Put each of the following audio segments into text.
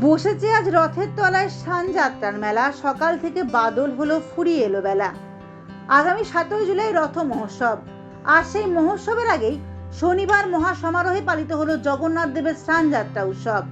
বসেছে আজ রথের তলায় সানযাত্রার মেলা। সকাল থেকে বাদল হলো ফুরিয়ে এলো বেলা। আগামী সাতই জুলাই রথ মহোৎসব। আর সেই মহোৎসবের আগেই শনিবার মহা সমারোহে পালিত হলো জগন্নাথ দেবের স্নানযাত্রা উৎসব।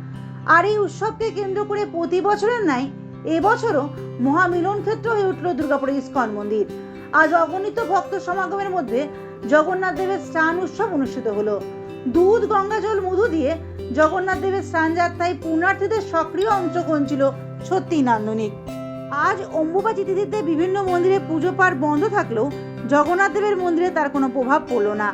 আর এই উৎসবকে কেন্দ্র করে প্রতি বছরের নাই এবছরও মহামিলন ক্ষেত্র হয়ে উঠল দুর্গাপুরের ইস্কন মন্দির। আজ অগণিত ভক্ত সমাগমের মধ্যে জগন্নাথ দেবের স্নান উৎসব অনুষ্ঠিত হলো। দুধ, গঙ্গাজল, মধু দিয়ে জগন্নাথ দেবের স্নানযাত্রায় পুণ্যার্থীদের সক্রিয় অংশগ্রহণ ছিল সত্যিই নান্দনিক আজ অম্বুবাচী তিথিতে বিভিন্ন মন্দিরে পুজো পাঠ বন্ধ থাকলেও জগন্নাথ দেবের মন্দিরে তার কোনো প্রভাব পড়ল না।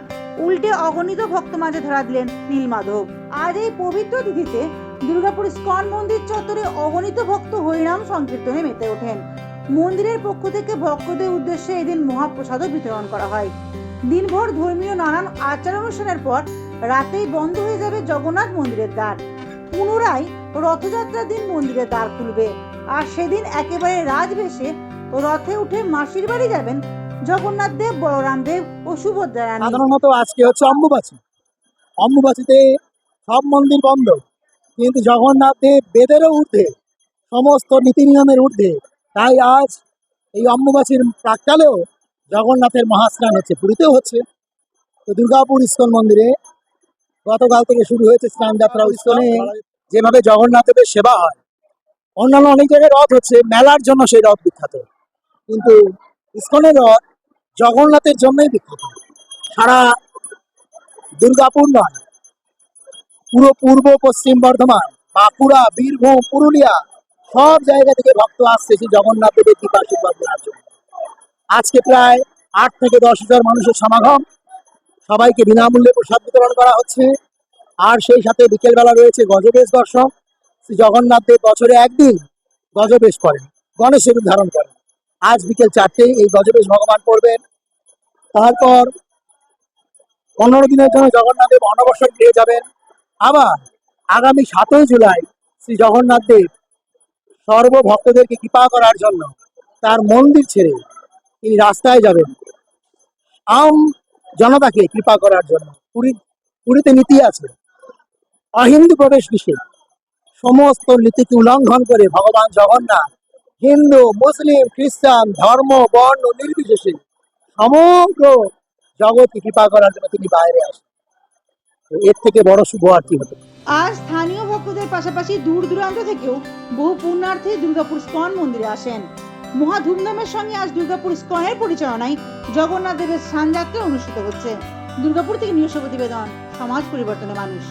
উল্টে অগণিত ভক্ত মাঝে ধরা দিলেন নীলমাধব। আজ এই পবিত্র তিথিতে দুর্গাপুর স্কন মন্দির চত্বরে অগণিত ভক্ত হরিনাম সংকীর্তনে মেতে ওঠেন। মন্দিরের পক্ষ থেকে ভক্তদের উদ্দেশ্যে এদিন মহাপ্রসাদও বিতরণ করা হয়। দিনভর ধর্মীয় নানান আচার অনুষ্ঠানের পর রাতেই বন্ধ হয়ে যাবে জগন্নাথ মন্দিরের দ্বার। পুনরায় রথযাত্রার দিন মন্দিরের দ্বার খুলবে। আর সেদিন একেবারে রাজবেশে রথে উঠে মাসির বাড়ি যাবেন জগন্নাথ দেব, বলরাম দেব ও সুভদ্রা রানী। সাধারণত আজকে হচ্ছে অম্বুবাচী। অম্বুবাচীতে সব মন্দির বন্ধ। কিন্তু জগন্নাথ দেব বেদেরও ঊর্ধ্বে, সমস্ত নীতি নিয়মের ঊর্ধ্বে। তাই আজ এই অম্বুবাচীর প্রাককালেও জগন্নাথের মহাস্নান হচ্ছে, পুরীতেও হচ্ছে। তো দুর্গাপুর ইস্কন মন্দিরে গতকাল থেকে শুরু হয়েছে স্নান যাত্রা ইস্কনে যেভাবে জগন্নাথ দেবের সেবা হয়। অন্যান্য অনেক জায়গায় রথ হচ্ছে, মেলার জন্য সেই রথ বিখ্যাত। কিন্তু ইস্কনের রথ জগন্নাথের জন্যই বিখ্যাত। সারা দুর্গাপুর নয়, পুরো পূর্ব, পশ্চিম বর্ধমান, বাঁকুড়া, বীরভূম, পুরুলিয়া, সব জায়গা থেকে ভক্ত আসছে সেই জগন্নাথ দেবের কৃপা আশীর্বাদ জন্য। আজকে প্রায় আট থেকে দশ হাজার মানুষের সমাগম। সবাইকে বিনামূল্যে প্রসাদ বিতরণ করা হচ্ছে। আর সেই সাথে বিকেলবেলা রয়েছে গজবেশ দর্শন। শ্রী জগন্নাথ দেব বছরে একদিন গজবেশ করেন গণেশের রূপ ধারণ করেন। আজ বিকেল চারটে এই গজবেশ ভগবান করবেন। তারপর পনেরো দিনের জন্য জগন্নাথ দেব অনবসর গৃহে যাবেন। আবার আগামী সাতই জুলাই শ্রী জগন্নাথ দেব সর্বভক্তদেরকে কৃপা করার জন্য তার মন্দির ছেড়ে তিনি রাস্তায় যাবেন। আম জনতাকে কৃপা করার জন্য। পুরী, পুরীতে নীতি আছে। অহিন্দু প্রবেশ নিষেধ। সমস্ত নীতিকে উল্লঙ্ঘন করে ভগবান জগন্নাথ হিন্দু, মুসলিম, খ্রিস্টান, ধর্ম, বর্ণ, নির্বিশেষে সমগ্র জগৎকে কৃপা করার জন্য তিনি বাইরে আসেন। এর থেকে বড় শুভ আর কি হতে আর স্থানীয় ভক্তদের পাশাপাশি দূর দূরান্ত থেকেও বহু পুণ্যার্থী দুর্গাপুর স্কন মন্দিরে আসেন। মহা ধুমধামের সঙ্গে আজ দুর্গাপুর স্কয়ের পরিচালনায় জগন্নাথ দেবের স্নানযাত্রা অনুষ্ঠিত হচ্ছে। দুর্গাপুর থেকে নিউজ প্রতিবেদন, সমাজ পরিবর্তনের মানুষ।